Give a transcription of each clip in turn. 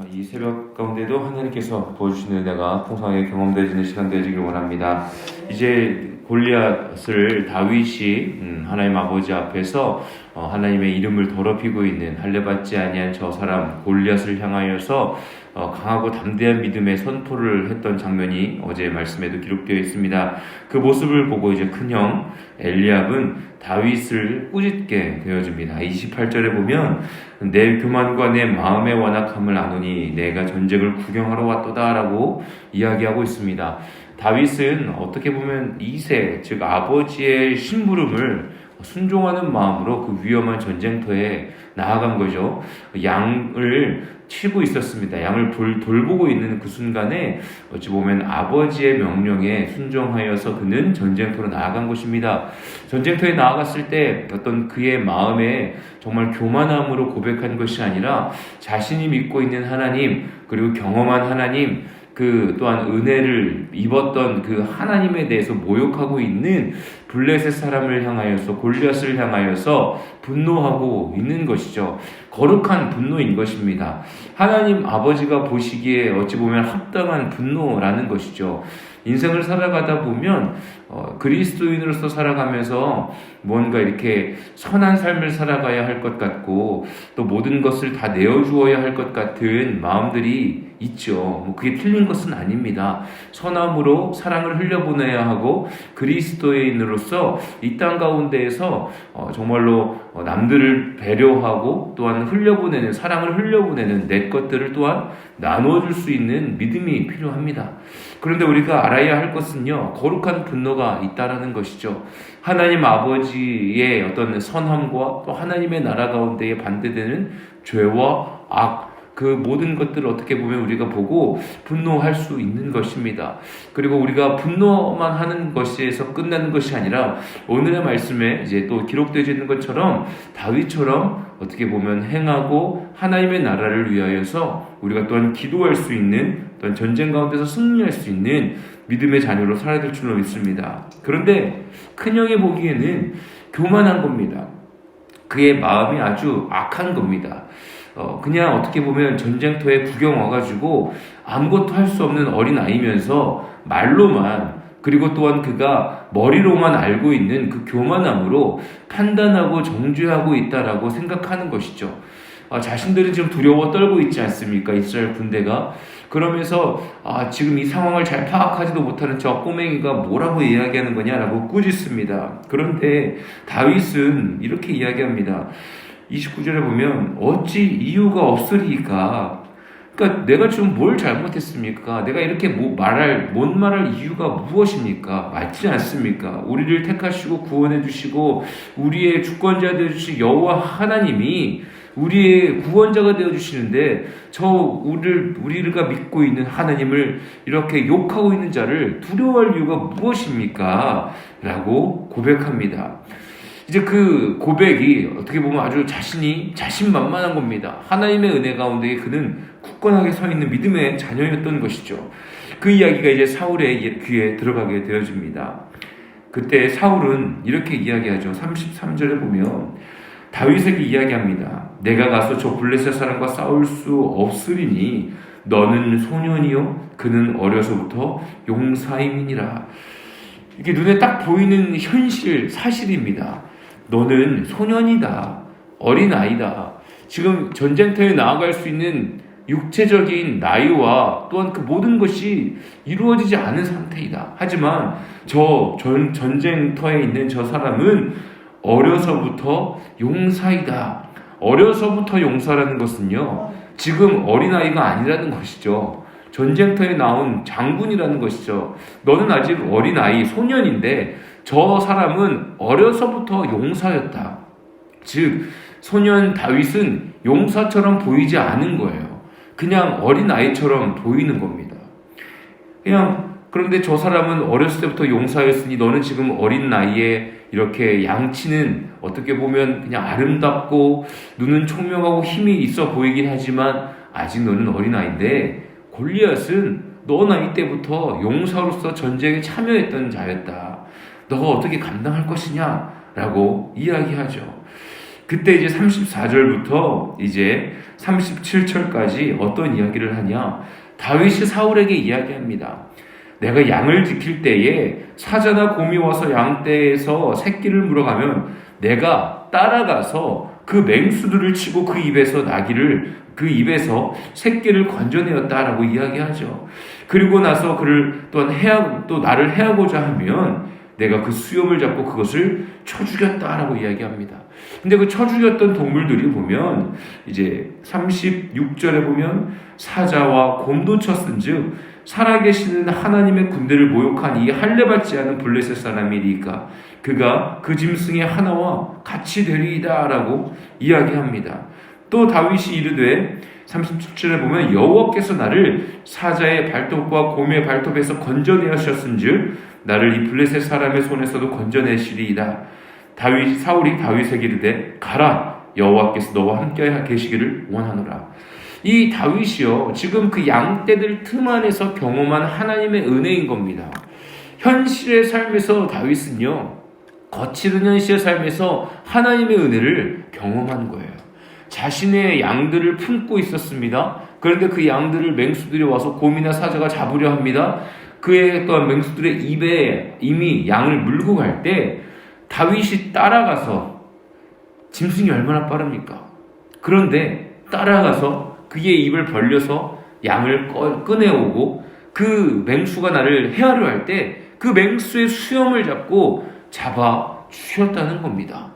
아, 이 새벽 가운데도 하나님께서 보여주시는 은혜가 풍성하게 경험되어지는 시간 되어지길 원합니다. 이제 골리앗을 다윗이 음, 하나님 아버지 앞에서 어, 하나님의 이름을 더럽히고 있는 할례받지 아니한 저 사람 골리앗을 향하여서 어, 강하고 담대한 믿음의 선포를 했던 장면이 어제 말씀에도 기록되어 있습니다. 그 모습을 보고 이제 큰형 엘리압은 다윗을 꾸짖게 되어집니다. 28절에 보면 내 교만과 내 마음의 완악함을 아노니 내가 전쟁을 구경하러 왔도다라고 이야기하고 있습니다. 다윗은 어떻게 보면 2세 즉 아버지의 심부름을 순종하는 마음으로 그 위험한 전쟁터에 나아간 거죠. 양을 치고 있었습니다. 양을 돌, 돌보고 있는 그 순간에 어찌 보면 아버지의 명령에 순종하여서 그는 전쟁터로 나아간 것입니다. 전쟁터에 나아갔을 때 어떤 그의 마음에 정말 교만함으로 고백한 것이 아니라 자신이 믿고 있는 하나님 그리고 경험한 하나님 그 또한 은혜를 입었던 그 하나님에 대해서 모욕하고 있는 블레셋 사람을 향하여서 골리앗을 향하여서 분노하고 있는 것이죠. 거룩한 분노인 것입니다. 하나님 아버지가 보시기에 어찌 보면 합당한 분노라는 것이죠. 인생을 살아가다 보면 어, 그리스도인으로서 살아가면서 뭔가 이렇게 선한 삶을 살아가야 할 것 같고 또 모든 것을 다 내어주어야 할 것 같은 마음들이 있죠. 뭐 그게 틀린 것은 아닙니다. 선함으로 사랑을 흘려보내야 하고 그리스도인으로서 이 땅 가운데에서 어, 정말로 어, 남들을 배려하고 또한 흘려보내는 사랑을 흘려보내는 내 것들을 또한 나누어줄 수 있는 믿음이 필요합니다. 그런데 우리가 알아야 할 것은요 거룩한 분노 가 있다라는 것이죠. 하나님 아버지의 어떤 선함과 또 하나님의 나라 가운데에 반대되는 죄와 악 그 모든 것들을 어떻게 보면 우리가 보고 분노할 수 있는 것입니다. 그리고 우리가 분노만 하는 것에서 끝나는 것이 아니라 오늘의 말씀에 이제 또 기록되어 있는 것처럼 다윗처럼 어떻게 보면 행하고 하나님의 나라를 위하여서 우리가 또한 기도할 수 있는 또한 전쟁 가운데서 승리할 수 있는 믿음의 자녀로 살아야 될 줄로 믿습니다. 그런데 큰 형이 보기에는 교만한 겁니다. 그의 마음이 아주 악한 겁니다. 어, 그냥 어떻게 보면 전쟁터에 구경 와가지고 아무것도 할 수 없는 어린 아이면서 말로만 그리고 또한 그가 머리로만 알고 있는 그 교만함으로 판단하고 정죄하고 있다라고 생각하는 것이죠. 아, 자신들은 지금 두려워 떨고 있지 않습니까? 이스라엘 군대가. 그러면서 아, 지금 이 상황을 잘 파악하지도 못하는 저 꼬맹이가 뭐라고 이야기하는 거냐라고 꾸짖습니다. 그런데 다윗은 이렇게 이야기합니다. 29절에 보면 어찌 이유가 없으리까 그러니까 내가 지금 뭘 잘못했습니까? 내가 이렇게 뭐 말할 못 말할 이유가 무엇입니까? 맞지 않습니까? 우리를 택하시고 구원해 주시고 우리의 주권자 되어 주신 여호와 하나님이 우리의 구원자가 되어 주시는데 저 우리를 우리가 믿고 있는 하나님을 이렇게 욕하고 있는 자를 두려워할 이유가 무엇입니까? 라고 고백합니다. 이제 그 고백이 어떻게 보면 아주 자신이 자신만만한 겁니다. 하나님의 은혜 가운데 그는 굳건하게 서 있는 믿음의 자녀였던 것이죠. 그 이야기가 이제 사울의 귀에 들어가게 되어집니다. 그때 사울은 이렇게 이야기하죠. 33절에 보면 다윗에게 이야기합니다. 내가 가서 저 블레셋 사람과 싸울 수 없으리니 너는 소년이요 그는 어려서부터 용사임이니라. 이게 눈에 딱 보이는 현실 사실입니다. 너는 소년이다. 어린아이다. 지금 전쟁터에 나아갈 수 있는 육체적인 나이와 또한 그 모든 것이 이루어지지 않은 상태이다. 하지만 저 전, 전쟁터에 있는 저 사람은 어려서부터 용사이다. 어려서부터 용사라는 것은요, 지금 어린아이가 아니라는 것이죠. 전쟁터에 나온 장군이라는 것이죠. 너는 아직 어린아이, 소년인데 저 사람은 어려서부터 용사였다. 즉, 소년 다윗은 용사처럼 보이지 않은 거예요. 그냥 어린아이처럼 보이는 겁니다. 그냥, 그런데 저 사람은 어렸을 때부터 용사였으니 너는 지금 어린 나이에 이렇게 양치는 어떻게 보면 그냥 아름답고 눈은 총명하고 힘이 있어 보이긴 하지만 아직 너는 어린아이인데 골리앗은 너 나 이 때부터 용사로서 전쟁에 참여했던 자였다. 너가 어떻게 감당할 것이냐? 라고 이야기하죠. 그때 이제 34절부터 이제 37절까지 어떤 이야기를 하냐? 다윗이 사울에게 이야기합니다. 내가 양을 지킬 때에 사자나 곰이 와서 양떼에서 새끼를 물어가면 내가 따라가서 그 맹수들을 치고 그 입에서 나귀를 그 입에서 새끼를 건져내었다라고 이야기하죠. 그리고 나서 그를 또한 해하 또 나를 해하고자 하면 내가 그 수염을 잡고 그것을 쳐 죽였다라고 이야기합니다. 근데 그 쳐 죽였던 동물들이 보면 이제 36절에 보면 사자와 곰도 쳤은즉 살아계시는 하나님의 군대를 모욕한 이 할례받지 않은 블레셋 사람이니까 그가 그 짐승의 하나와 같이 되리이다라고 이야기합니다. 또 다윗이 이르되 37절에 보면 여호와께서 나를 사자의 발톱과 곰의 발톱에서 건져내셨은즉 나를 이 블레셋 사람의 손에서도 건져내시리이다. 다윗 사울이 다윗에게 이르되 가라 여호와께서 너와 함께 계시기를 원하노라. 이 다윗이요 지금 그 양떼들 틈 안에서 경험한 하나님의 은혜인 겁니다. 현실의 삶에서 다윗은요 거칠은 현실의 삶에서 하나님의 은혜를 경험한 거예요. 자신의 양들을 품고 있었습니다. 그런데 그 양들을 맹수들이 와서 곰이나 사자가 잡으려 합니다. 그의 또한 맹수들의 입에 이미 양을 물고 갈 때 다윗이 따라가서 짐승이 얼마나 빠릅니까? 그런데 따라가서 그의 입을 벌려서 양을 꺼내오고 그 맹수가 나를 헤아려 할 때 그 맹수의 수염을 잡고 잡아 주셨다는 겁니다.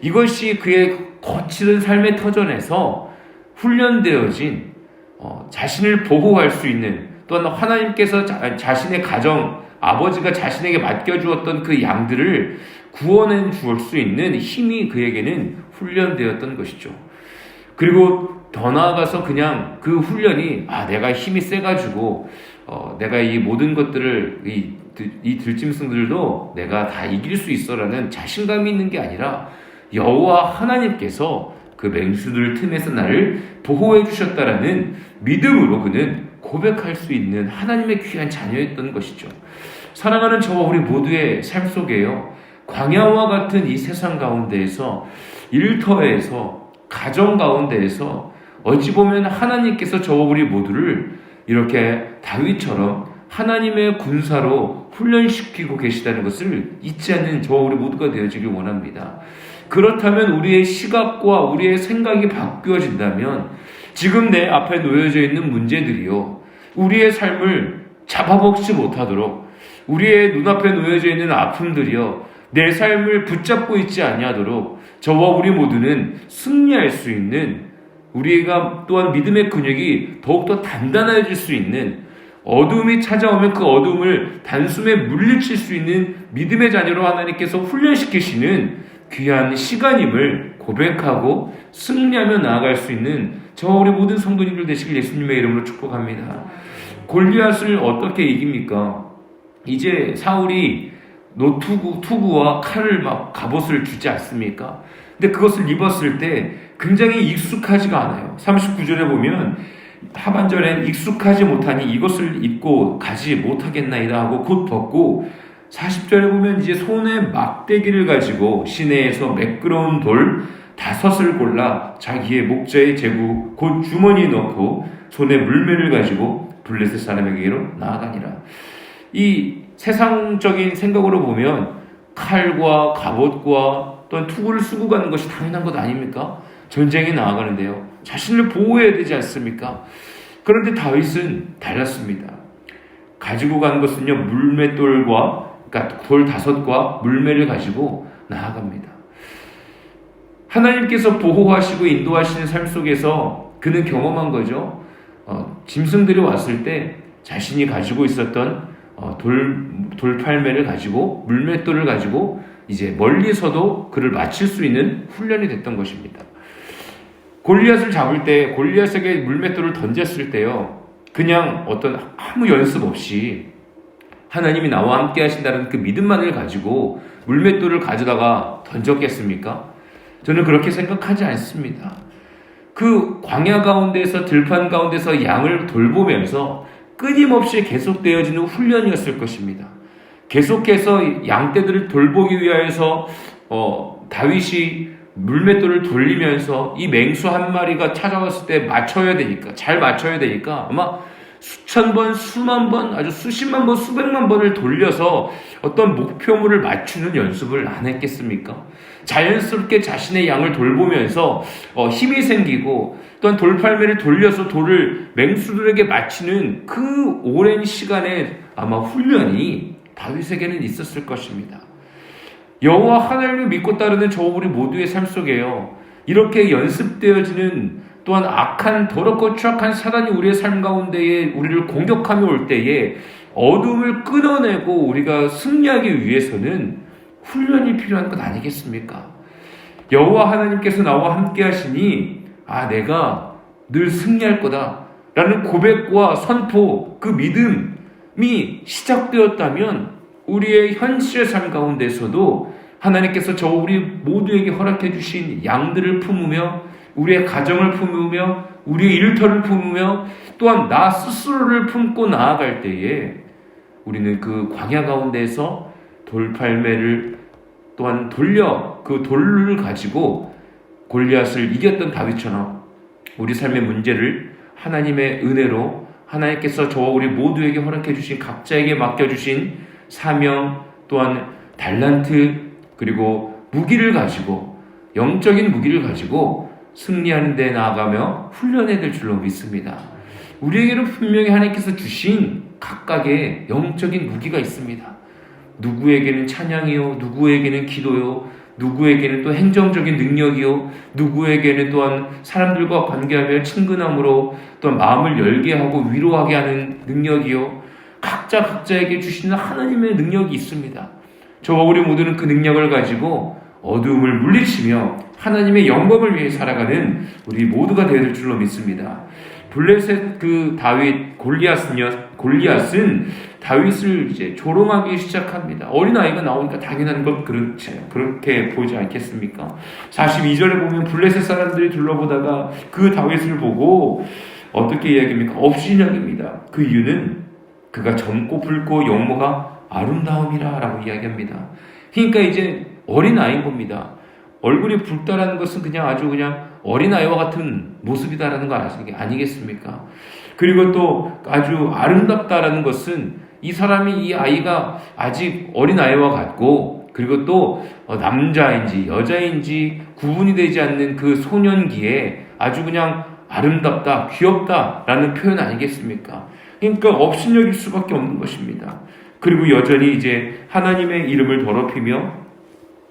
이것이 그의 거칠은 삶의 터전에서 훈련되어진 어, 자신을 보호할 수 있는 또한 하나님께서 자, 자신의 가정 아버지가 자신에게 맡겨주었던 그 양들을 구원해 주을 수 있는 힘이 그에게는 훈련되었던 것이죠. 그리고 더 나아가서 그냥 그 훈련이 아 내가 힘이 세가지고 어, 내가 이 모든 것들을 이, 이 들짐승들도 내가 다 이길 수 있어라는 자신감이 있는 게 아니라 여호와 하나님께서 그 맹수들 틈에서 나를 보호해 주셨다라는 믿음으로 그는 고백할 수 있는 하나님의 귀한 자녀였던 것이죠. 사랑하는 저와 우리 모두의 삶 속에요. 광야와 같은 이 세상 가운데에서 일터에서 가정 가운데에서 어찌 보면 하나님께서 저와 우리 모두를 이렇게 다윗처럼 하나님의 군사로 훈련시키고 계시다는 것을 잊지 않는 저와 우리 모두가 되어지길 원합니다. 그렇다면 우리의 시각과 우리의 생각이 바뀌어진다면 지금 내 앞에 놓여져 있는 문제들이요. 우리의 삶을 잡아먹지 못하도록 우리의 눈앞에 놓여져 있는 아픔들이요. 내 삶을 붙잡고 있지 아니하도록 저와 우리 모두는 승리할 수 있는 우리가 또한 믿음의 근육이 더욱더 단단해질 수 있는 어둠이 찾아오면 그 어둠을 단숨에 물리칠 수 있는 믿음의 자녀로 하나님께서 훈련시키시는 귀한 시간임을 고백하고 승리하며 나아갈 수 있는 저 우리 모든 성도님들 되시길 예수님의 이름으로 축복합니다. 골리앗을 어떻게 이깁니까? 이제 사울이 노투구 투구와 칼을 막 갑옷을 주지 않습니까? 근데 그것을 입었을 때 굉장히 익숙하지가 않아요. 39절에 보면 하반절엔 익숙하지 못하니 이것을 입고 가지 못하겠나이다 하고 곧 벗고 40절에 보면 이제 손에 막대기를 가지고 시내에서 매끄러운 돌 다섯을 골라 자기의 목자의 제구 곧 주머니에 넣고 손에 물매를 가지고 블레셋 사람에게로 나아가니라. 이 세상적인 생각으로 보면 칼과 갑옷과 또한 투구를 쓰고 가는 것이 당연한 것 아닙니까? 전쟁에 나아가는데요. 자신을 보호해야 되지 않습니까? 그런데 다윗은 달랐습니다. 가지고 간 것은요, 물맷돌과 그러니까 돌 다섯과 물매를 가지고 나아갑니다. 하나님께서 보호하시고 인도하시는 삶 속에서 그는 경험한 거죠. 어, 짐승들이 왔을 때 자신이 가지고 있었던 어, 돌, 돌팔매를 가지고 물맷돌을 가지고 이제 멀리서도 그를 맞힐 수 있는 훈련이 됐던 것입니다. 골리앗을 잡을 때 골리앗에게 물맷돌을 던졌을 때요. 그냥 어떤 아무 연습 없이 하나님이 나와 함께 하신다는 그 믿음만을 가지고 물맷돌을 가져다가 던졌겠습니까? 저는 그렇게 생각하지 않습니다. 그 광야 가운데서 들판 가운데서 양을 돌보면서 끊임없이 계속되어지는 훈련이었을 것입니다. 계속해서 양떼들을 돌보기 위하여서 어, 다윗이 물맷돌을 돌리면서 이 맹수 한 마리가 찾아왔을 때 맞춰야 되니까 잘 맞춰야 되니까 아마 수천 번, 수만 번, 아주 수십만 번, 수백만 번을 돌려서 어떤 목표물을 맞추는 연습을 안 했겠습니까? 자연스럽게 자신의 양을 돌보면서 어, 힘이 생기고 또한 돌팔매를 돌려서 돌을 맹수들에게 맞히는 그 오랜 시간에 아마 훈련이 다윗에게는 있었을 것입니다. 여호와 하나님을 믿고 따르는 저 우리 모두의 삶 속에요. 이렇게 연습되어지는 또한 악한 더럽고 추악한 사단이 우리의 삶 가운데에 우리를 공격하며 올 때에 어둠을 끊어내고 우리가 승리하기 위해서는 훈련이 필요한 것 아니겠습니까? 여호와 하나님께서 나와 함께 하시니 아 내가 늘 승리할 거다라는 고백과 선포 그 믿음이 시작되었다면 우리의 현실의 삶 가운데서도 하나님께서 저 우리 모두에게 허락해 주신 양들을 품으며 우리의 가정을 품으며 우리의 일터를 품으며 또한 나 스스로를 품고 나아갈 때에 우리는 그 광야 가운데서 돌팔매를 또한 돌려 그 돌을 가지고 골리앗을 이겼던 다윗처럼 우리 삶의 문제를 하나님의 은혜로 하나님께서 저와 우리 모두에게 허락해 주신 각자에게 맡겨 주신 사명 또한 달란트 그리고 무기를 가지고 영적인 무기를 가지고 승리하는 데 나아가며 훈련해야 될 줄로 믿습니다. 우리에게는 분명히 하나님께서 주신 각각의 영적인 무기가 있습니다. 누구에게는 찬양이요, 누구에게는 기도요, 누구에게는 또 행정적인 능력이요, 누구에게는 또한 사람들과 관계하며 친근함으로 또한 마음을 열게 하고 위로하게 하는 능력이요, 각자 각자에게 주시는 하나님의 능력이 있습니다. 저와 우리 모두는 그 능력을 가지고 어두움을 물리치며 하나님의 영광을 위해 살아가는 우리 모두가 되어야 될 줄로 믿습니다. 블레셋 그 다윗 골리앗은요 골리앗은 다윗을 이제 조롱하기 시작합니다. 어린 아이가 나오니까 당연한 것 그렇지 그렇게 보지 않겠습니까? 42절에 보면 블레셋 사람들이 둘러보다가 그 다윗을 보고 어떻게 이야기합니까? 업신여깁니다. 그 이유는 그가 젊고 붉고 영모가 아름다움이라 라고 이야기합니다. 그러니까 이제 어린 아이인 겁니다. 얼굴이 붉다라는 것은 그냥 아주 그냥 어린아이와 같은 모습이다라는 거 아니겠습니까? 그리고 또 아주 아름답다라는 것은 이 사람이 이 아이가 아직 어린아이와 같고 그리고 또 어, 남자인지 여자인지 구분이 되지 않는 그 소년기에 아주 그냥 아름답다, 귀엽다라는 표현 아니겠습니까? 그러니까 업신여길 수밖에 없는 것입니다. 그리고 여전히 이제 하나님의 이름을 더럽히며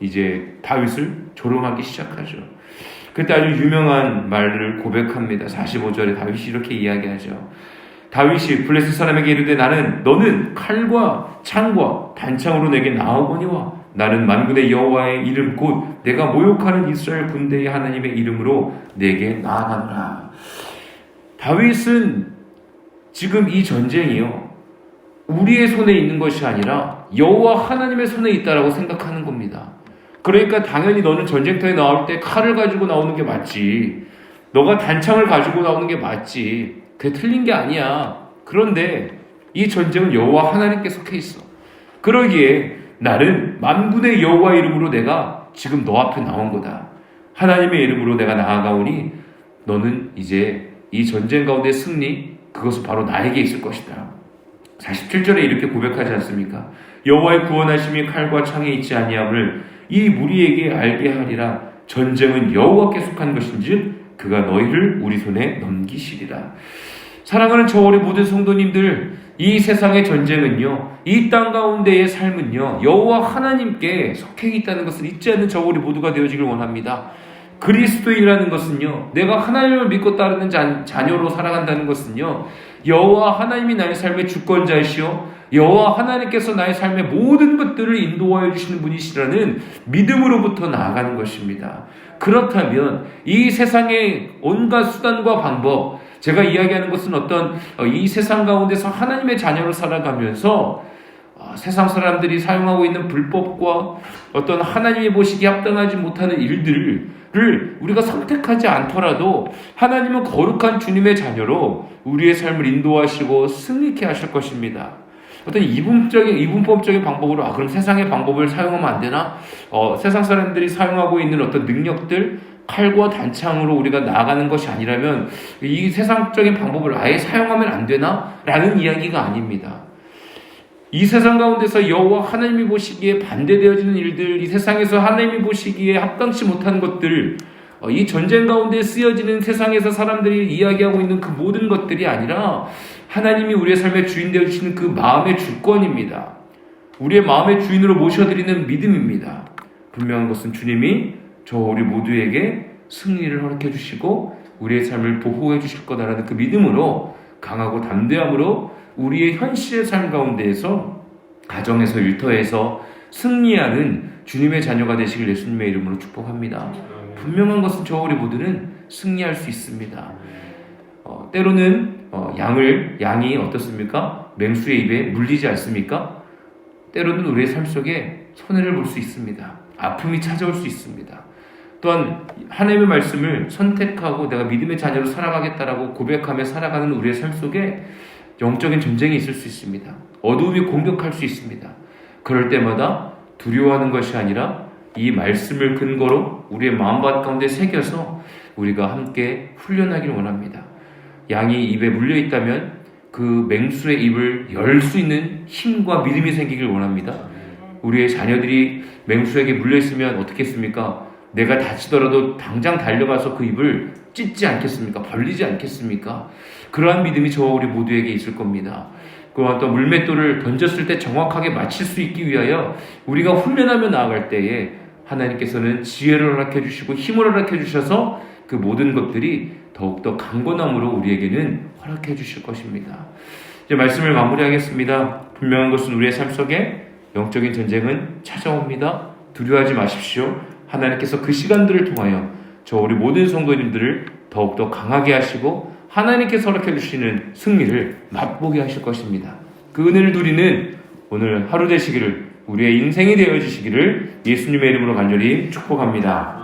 이제 다윗을 조롱하기 시작하죠. 그때 아주 유명한 말을 고백합니다. 45절에 다윗이 이렇게 이야기하죠. 다윗이 블레셋 사람에게 이르되 나는 너는 칼과 창과 단창으로 내게 나오거니와 나는 만군의 여호와의 이름 곧 내가 모욕하는 이스라엘 군대의 하나님의 이름으로 내게 나아가노라. 다윗은 지금 이 전쟁이요. 우리의 손에 있는 것이 아니라 여호와 하나님의 손에 있다라고 생각하는 겁니다. 그러니까 당연히 너는 전쟁터에 나올 때 칼을 가지고 나오는 게 맞지. 너가 단창을 가지고 나오는 게 맞지. 그게 틀린 게 아니야. 그런데 이 전쟁은 여호와 하나님께 속해 있어. 그러기에 나는 만군의 여호와 이름으로 내가 지금 너 앞에 나온 거다. 하나님의 이름으로 내가 나아가오니 너는 이제 이 전쟁 가운데 승리 그것은 바로 나에게 있을 것이다. 47절에 이렇게 고백하지 않습니까? 여호와의 구원하심이 칼과 창에 있지 아니함을 이 무리에게 알게 하리라 전쟁은 여호와께 속한 것인즉 그가 너희를 우리 손에 넘기시리라. 사랑하는 저 우리 모든 성도님들 이 세상의 전쟁은요 이 땅 가운데의 삶은요 여호와 하나님께 속해 있다는 것을 잊지 않는 저 우리 모두가 되어지길 원합니다. 그리스도인이라는 것은요 내가 하나님을 믿고 따르는 자, 자녀로 살아간다는 것은요 여호와 하나님이 나의 삶의 주권자이시오 여호와 하나님께서 나의 삶의 모든 것들을 인도하여 주시는 분이시라는 믿음으로부터 나아가는 것입니다. 그렇다면 이 세상의 온갖 수단과 방법, 제가 이야기하는 것은 어떤 어, 이 세상 가운데서 하나님의 자녀로 살아가면서 어, 세상 사람들이 사용하고 있는 불법과 어떤 하나님이 보시기에 합당하지 못하는 일들을 우리가 선택하지 않더라도 하나님은 거룩한 주님의 자녀로 우리의 삶을 인도하시고 승리케 하실 것입니다. 어떤 이분적인 이분법적인 방법으로 아 그럼 세상의 방법을 사용하면 안 되나? 어, 세상 사람들이 사용하고 있는 어떤 능력들 칼과 단창으로 우리가 나아가는 것이 아니라면 이 세상적인 방법을 아예 사용하면 안 되나? 라는 이야기가 아닙니다. 이 세상 가운데서 여호와 하나님이 보시기에 반대되어지는 일들, 이 세상에서 하나님이 보시기에 합당치 못한 것들, 어, 이 전쟁 가운데 쓰여지는 세상에서 사람들이 이야기하고 있는 그 모든 것들이 아니라 하나님이 우리의 삶의 주인 되어 주시는 그 마음의 주권입니다. 우리의 마음의 주인으로 모셔드리는 믿음입니다. 분명한 것은 주님이 저 우리 모두에게 승리를 허락해 주시고 우리의 삶을 보호해 주실 거다라는 그 믿음으로 강하고 담대함으로 우리의 현실의 삶 가운데에서 가정에서 일터에서 승리하는 주님의 자녀가 되시길 예수님의 이름으로 축복합니다. 분명한 것은 저 우리 모두는 승리할 수 있습니다. 어, 때로는 어, 양을 양이 어떻습니까? 맹수의 입에 물리지 않습니까? 때로는 우리의 삶 속에 손해를 볼 수 있습니다. 아픔이 찾아올 수 있습니다. 또한 하나님의 말씀을 선택하고 내가 믿음의 자녀로 살아가겠다라고 고백하며 살아가는 우리의 삶 속에 영적인 전쟁이 있을 수 있습니다. 어두움이 공격할 수 있습니다. 그럴 때마다 두려워하는 것이 아니라 이 말씀을 근거로 우리의 마음밭 가운데 새겨서 우리가 함께 훈련하기를 원합니다. 양이 입에 물려 있다면 그 맹수의 입을 열 수 있는 힘과 믿음이 생기길 원합니다. 우리의 자녀들이 맹수에게 물려 있으면 어떻겠습니까? 내가 다치더라도 당장 달려가서 그 입을 찢지 않겠습니까? 벌리지 않겠습니까? 그러한 믿음이 저와 우리 모두에게 있을 겁니다. 그와 또 물맷돌을 던졌을 때 정확하게 맞힐 수 있기 위하여 우리가 훈련하며 나아갈 때에 하나님께서는 지혜를 허락해 주시고 힘을 허락해 주셔서 그 모든 것들이 더욱더 강건함으로 우리에게는 허락해 주실 것입니다. 이제 말씀을 마무리하겠습니다. 분명한 것은 우리의 삶 속에 영적인 전쟁은 찾아옵니다. 두려워하지 마십시오. 하나님께서 그 시간들을 통하여 저 우리 모든 성도님들을 더욱더 강하게 하시고 하나님께서 허락해 주시는 승리를 맛보게 하실 것입니다. 그 은혜를 누리는 오늘 하루 되시기를 우리의 인생이 되어 주시기를 예수님의 이름으로 간절히 축복합니다.